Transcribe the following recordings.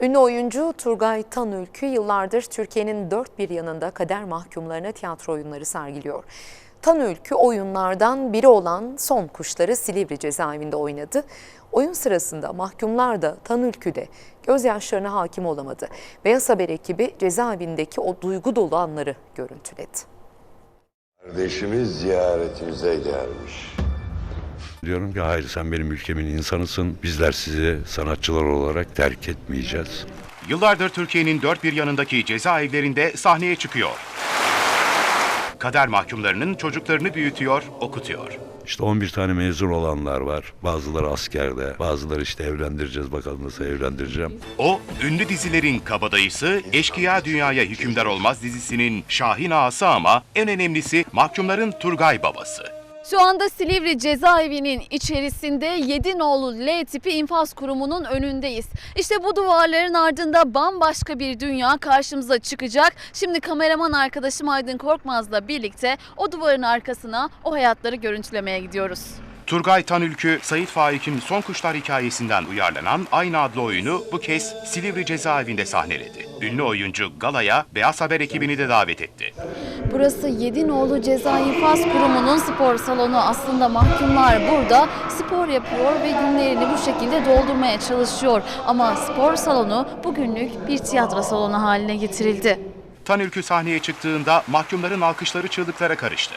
Ünlü oyuncu Turgay Tanülkü yıllardır Türkiye'nin dört bir yanında kader mahkumlarına tiyatro oyunları sergiliyor. Tanülkü oyunlardan biri olan Son Kuşları Silivri cezaevinde oynadı. Oyun sırasında mahkumlar da Tanülkü de gözyaşlarına hakim olamadı. Beyaz Haber ekibi cezaevindeki o duygu dolu anları görüntüledi. Kardeşimiz ziyaretimize gelmiş. Diyorum ki hayır sen benim ülkemin insanısın. Bizler sizi sanatçılar olarak terk etmeyeceğiz. Yıllardır Türkiye'nin dört bir yanındaki cezaevlerinde sahneye çıkıyor. Kader mahkumlarının çocuklarını büyütüyor, okutuyor. İşte 11 tane mezun olanlar var. Bazıları askerde, bazıları işte evlendireceğiz bakalım nasıl evlendireceğim. O, ünlü dizilerin kabadayısı, Eşkıya Dünyaya Hükümdar Olmaz dizisinin Şahin Ağası ama en önemlisi mahkumların Turgay babası. Şu anda Silivri cezaevinin içerisinde 7 nolu L tipi infaz kurumunun önündeyiz. İşte bu duvarların ardında bambaşka bir dünya karşımıza çıkacak. Şimdi kameraman arkadaşım Aydın Korkmaz'la birlikte o duvarın arkasına o hayatları görüntülemeye gidiyoruz. Turgay Tanülkü, Sait Faik'in Son Kuşlar hikayesinden uyarlanan aynı adlı oyunu bu kez Silivri cezaevinde sahneledi. Ünlü oyuncu Gala'ya Beyaz Haber ekibini de davet etti. Burası 7 nolu ceza infaz kurumunun spor salonu. Aslında mahkumlar burada spor yapıyor ve günlerini bu şekilde doldurmaya çalışıyor. Ama spor salonu bugünlük bir tiyatro salonu haline getirildi. Tanülkü sahneye çıktığında mahkumların alkışları çığlıklara karıştı.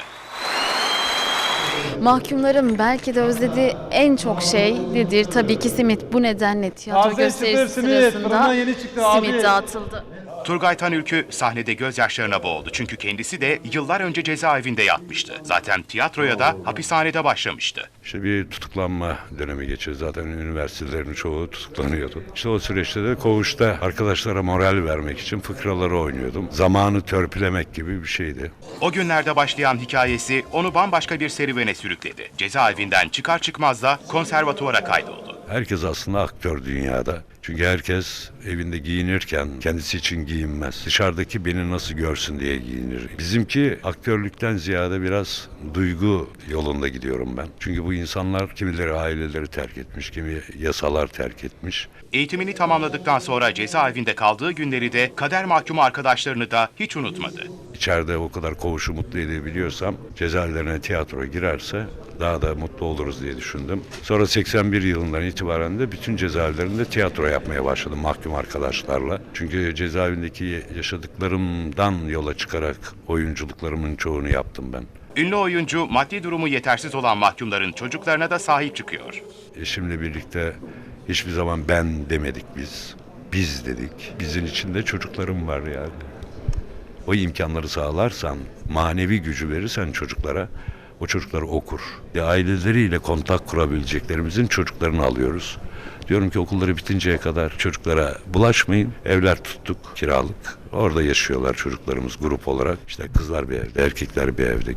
Mahkumların belki de özlediği en çok şey nedir? Tabii ki simit. Bu nedenle tiyatro Taze gösterisi simit. sırasında Fırından yeni çıktı abi. simit dağıtıldı. Turgay Tanülkü sahnede gözyaşlarına boğuldu çünkü kendisi de yıllar önce cezaevinde yatmıştı. Zaten tiyatroya da hapishanede başlamıştı. İşte bir tutuklanma dönemi geçiyor. Zaten üniversitelerin çoğu tutuklanıyordu. İşte o süreçte de koğuşta arkadaşlara moral vermek için fıkraları oynuyordum. Zamanı törpülemek gibi bir şeydi. O günlerde başlayan hikayesi onu bambaşka bir serüvene sürükledi. Cezaevinden çıkar çıkmaz da konservatuvara kaydoldu. Herkes aslında aktör dünyada. Çünkü herkes evinde giyinirken kendisi için giyinmez. Dışarıdaki beni nasıl görsün diye giyinir. Bizimki aktörlükten ziyade biraz duygu yolunda gidiyorum ben. Çünkü bu insanlar kimileri aileleri terk etmiş, kimi yasalar terk etmiş. Eğitimini tamamladıktan sonra cezaevinde kaldığı günleri de kader mahkumu arkadaşlarını da hiç unutmadı. İçeride o kadar koğuşu mutlu edebiliyorsam cezaevlerine tiyatro girerse daha da mutlu oluruz diye düşündüm. Sonra 81 yılından itibaren de bütün cezaevlerinde tiyatro yapmaya başladım mahkum arkadaşlarla. Çünkü cezaevindeki yaşadıklarımdan yola çıkarak oyunculuklarımın çoğunu yaptım ben. Ünlü oyuncu maddi durumu yetersiz olan mahkumların çocuklarına da sahip çıkıyor. Eşimle birlikte hiçbir zaman ben demedik biz. Biz dedik. Bizim içinde çocuklarım var yani. O imkanları sağlarsan, manevi gücü verirsen çocuklara, o çocuklar okur. E, aileleriyle kontak kurabileceklerimizin çocuklarını alıyoruz. Diyorum ki okulları bitinceye kadar çocuklara bulaşmayın. Evler tuttuk kiralık. Orada yaşıyorlar çocuklarımız grup olarak. İşte kızlar bir evde, erkekler bir evde.